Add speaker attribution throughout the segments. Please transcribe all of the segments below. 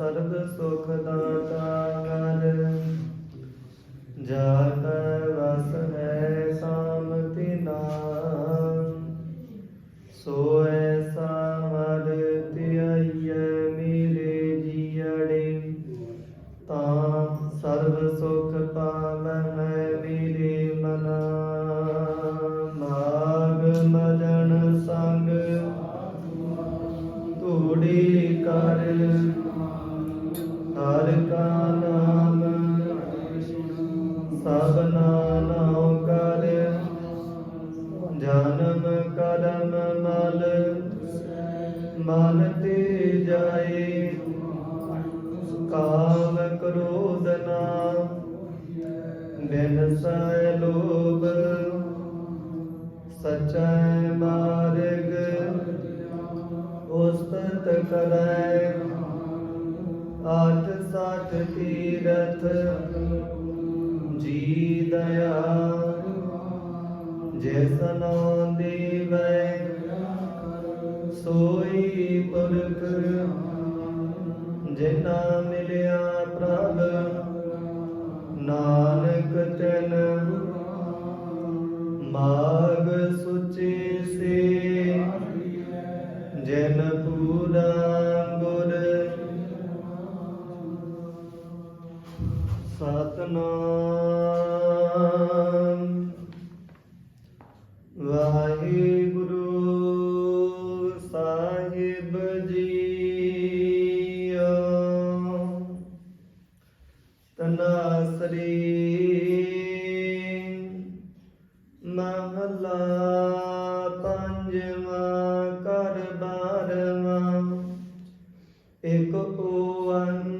Speaker 1: ਸਰਬ ਸੁਖ ਦਾਤਾ ਹਰ ਜਾ ਕੈ ਵਸ ਹੈ ਸਾਮਤਿ ਨਾਮ। ਸੋ ਐਸਾ ਹਰ ਧਿਆਈਐ ਮੇਰੇ ਜੀਅੜੇ। ਤਾਂ ਸਰਬ ਸੁਖ ਪਾਵੈ ਮੇਰੇ ਮਨਾ। ਮਾਗ ਮਦਨ ਸੰਗ ਧੂੜੀ ਕਰ। ਹਰ ਕਾ ਨਾਮ ਸਭਨਾ ਨਾਉ ਕਰ। ਜਨਮ ਕਰਮ ਮਲ ਮਨ ਤੇ ਜਾਏ। ਕਾਮ ਕ੍ਰੋਧ ਨਾ ਬਿਨ ਸੈ ਲੋਭ। ਸਚੈ ਮਾਰਗ, ਉਸਤਤ ਕਰੈ। ਸਾਠ ਤੀਰਥ ਜੀ ਦਇਆ ਜਿਸ ਨਾਮ ਦੇਵੈ ਸੋਈ ਪੁਰਖ ਜਿਨਾ ਮਿਲਿਆ ਪ੍ਰਭ ਨਾਨਕ ਤਨ ਮਾ ਸਤਨਾਮ। ਵਾਹਿਗੁਰੂ ਸਾਹਿਬ ਜੀਓ। ਤਨਾਸਰੀ ਮਹਲਾ ਪੰਜਵਾਂ ਕਰ ਬਾਰਵਾਂ। ਇਕ ਓੰਕਾਰ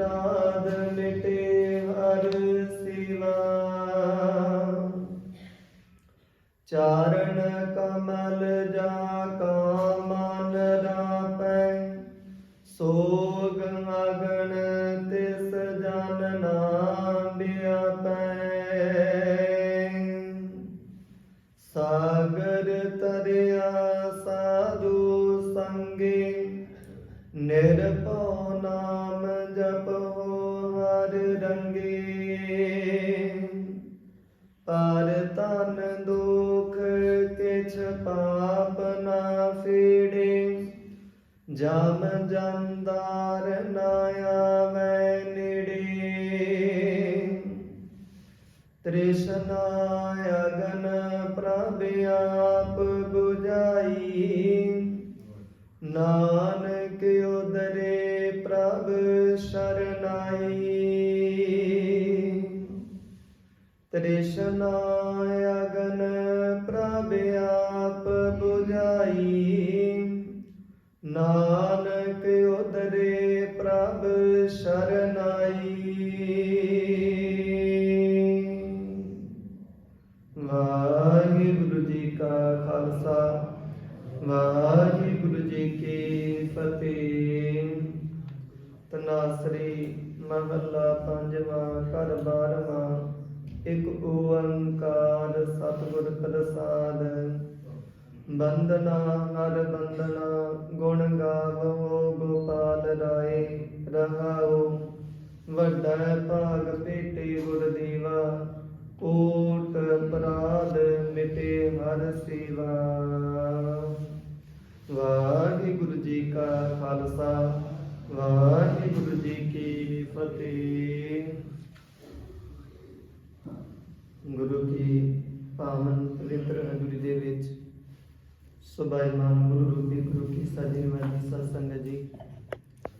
Speaker 1: ਪਰਾਧ ਮਿਟੇ ਹਰ ਸਿਵਾ। ਚਾਰਨ ਕਮਲ ਜਾ ਕਾ ਮਨ ਰਾਪੈ, ਸੋਗ ਅਗਣ ਤਿਸ ਜਨ ਨਾਮ ਬਿਆਪੈ ਸਾਗਰ ਤਰਿਆ ਸਾਧੂ ਸੰਗੇ ਨਿਰਭਉ ਜਮ ਜੰਦਾਰ ਨਾ ਆਵੈ ਨੇੜੇ। ਤ੍ਰਿਸ਼ਨਾ ਅਗਨ ਪ੍ਰਭ ਆਪ 부ਝਾਈ ਨਾਨਕ ਉਦਰੇ ਪ੍ਰਭ ਸ਼ਰਨਾਈ। ਤ੍ਰਿਸ਼ਨਾ ਅਗਨ ਪ੍ਰਭ ਆਪ 부ਝਾਈ ਨਾਨਕ ਉਦਰੇ ਪ੍ਰਭ ਸ਼ਰਨਾਈ। ਵਾਹਿਗੁਰੂ ਜੀ ਕਾ ਖਾਲਸਾ, ਵਾਹਿਗੁਰੂ ਜੀ ਕੀ ਫਤਿਹ। ਤਨਾਸਰੀ ਮਹੱਲਾ ਪੰਜਵਾਂ, ਘਰ ਬਾਰਵਾਂ, ਇੱਕ ਓੰਕਾਰ ਸਤਿਗੁਰ ਪ੍ਰਸਾਦ। ਬੰਦਨਾ ਹਰ ਬੰਦਨਾ, ਗੁਣ ਗਾਵੋ ਗੋਪਾਲ ਰਾਏ ਰਹਾਉ ਵੱਡਾ ਭਾਗ ਭੇਟੇ ਗੁਰ ਦੀਵਾ ਕੋਟ ਅਪਰਾਧ ਮਿਟੇ ਹਰ ਸੇਵਾ। ਵਾਹਿਗੁਰੂ ਜੀ ਕਾ ਖਾਲਸਾ, ਵਾਹਿਗੁਰੂ ਜੀ ਕੀ ਫਤਿਹ। ਗੁਰੂ ਕੀ ਪਾਵਨ ਪਵਿੱਤਰ ਨਗਰੀ ਦੇ ਵਿੱਚ। ਸੁਭਾਇਮਾਨ ਗੁਰੂ ਰੂਪੀ ਗੁਰੂ ਕੀ ਸਾਜੀ ਨਿਵਾਜੀ ਸਤ ਸੰਗਤ ਜੀ।